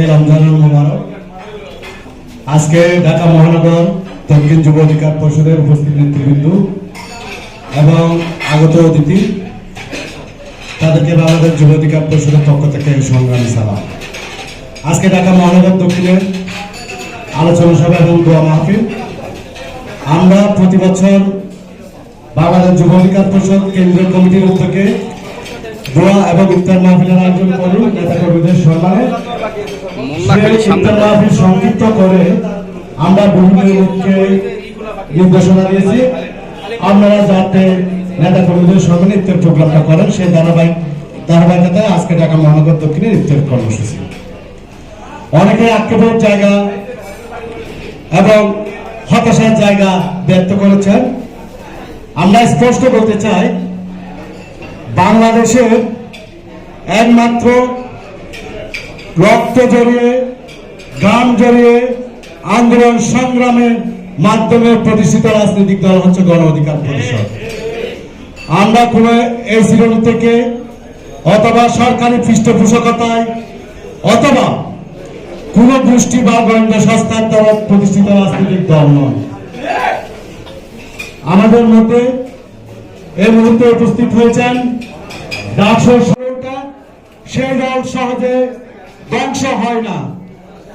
সবাইকে রমজানুল মোবারক। আজকে ঢাকা মহানগর দক্ষিণ যুব অধিকার পরিষদের উপস্থিত নেতৃবৃন্দ এবং আগত অতিথি, তাদেরকে বাংলাদেশ যুব অধিকার পরিষদের পক্ষ থেকে সংগ্রামী সালাম। আজকে ঢাকা মহানগর দক্ষিণের আলোচনা সভা এবং দোয়া মাহফিল। আমরা প্রতি বছর বাংলাদেশ যুব অধিকার পরিষদ কেন্দ্রীয় কমিটির উদ্যোগে দোয়া এবং ইফতার মাহফিলের আয়োজন করি নেতা কর্মীদের সম্মানে ইফতার মাহফিল সংক্ষিপ্ত করে আমরা বিভিন্ন লোককে নির্দেশনা দিয়েছি। আপনারা যাতে নেতা কর্মীদের সম্মানে ইফতার প্রোগ্রামটা করেন সেই ধারাবাহিক ধারাবাহিকতায় আজকে ঢাকা মহানগর দক্ষিণের ইফতার কর্মসূচি। অনেকে আক্ষেপের জায়গা এবং হতাশার জায়গা ব্যক্ত করেছেন। আমরা স্পষ্ট বলতে চাই বাংলাদেশের একমাত্র রক্ত জড়িয়ে, গান জড়িয়ে আন্দোলন সংগ্রামের মাধ্যমে প্রতিষ্ঠিত রাজনৈতিক দল হচ্ছে গণ অধিকার পরিষদ। আমরা কোন এই শ্রেণি থেকে অথবা সরকারি পৃষ্ঠপোষকতায় অথবা কোন গোষ্ঠী বা গোয়েন্দা সংস্থার দ্বারা প্রতিষ্ঠিত রাজনৈতিক দল নয়। আমাদের মধ্যে এই মুহূর্তে উপস্থিত হয়েছেন ডাকসুর সরকার। সেই দল সহজে ধ্বংস হয় না।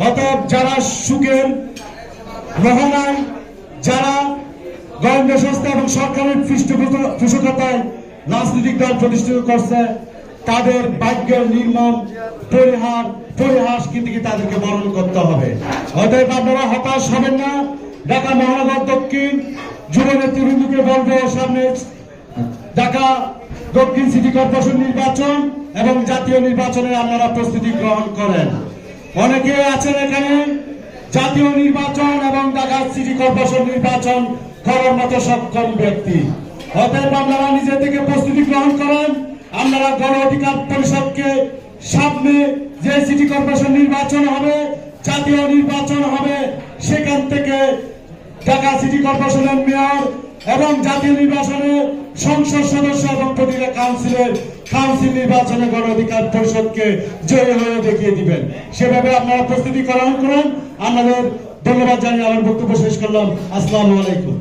অতএব যারা সুখের মোহনায় যারা গোয়েন্দা সংস্থা এবং সরকারের পৃষ্ঠপোষকতায় রাজনৈতিক দল প্রতিষ্ঠিত করছে, তাদের ভাগ্যের নির্মম পরিহার, পরিহাস কিন্তু তাদেরকে বরণ করতে হবে। অতএব আপনারা হতাশ হবেন না। ঢাকা মহানগর দক্ষিণ যুব নেতৃবৃন্দকে বলব সামনে ঢাকা দক্ষিণ সিটি কর্পোরেশন নির্বাচন এবং জাতীয় নির্বাচনে আপনারা প্রস্তুতি গ্রহণ করেন। অনেকে আছেন এখানে, জাতীয় নির্বাচন এবং ঢাকা সিটি কর্পোরেশন নির্বাচন করার মতো সক্ষম ব্যক্তি। অতএব আপনারা নিজে থেকে প্রস্তুতি গ্রহণ করেন। আপনারা গণ অধিকার পরিষদকে সামনে যে সিটি কর্পোরেশন নির্বাচন হবে, জাতীয় নির্বাচন হবে, সেখান থেকে ঢাকা সিটি কর্পোরেশনের মেয়র এবং জাতীয় নির্বাচনে সংসদ সদস্য এবং প্রতিটা কাউন্সিলের কাউন্সিল নির্বাচনে গণ অধিকার পরিষদকে জয় হয়ে দেখিয়ে দিবেন। সেভাবে আপনারা প্রস্তুতি গ্রহণ করুন। আমাদের ধন্যবাদ জানিয়ে আমার বক্তব্য শেষ করলাম। আসসালামু আলাইকুম।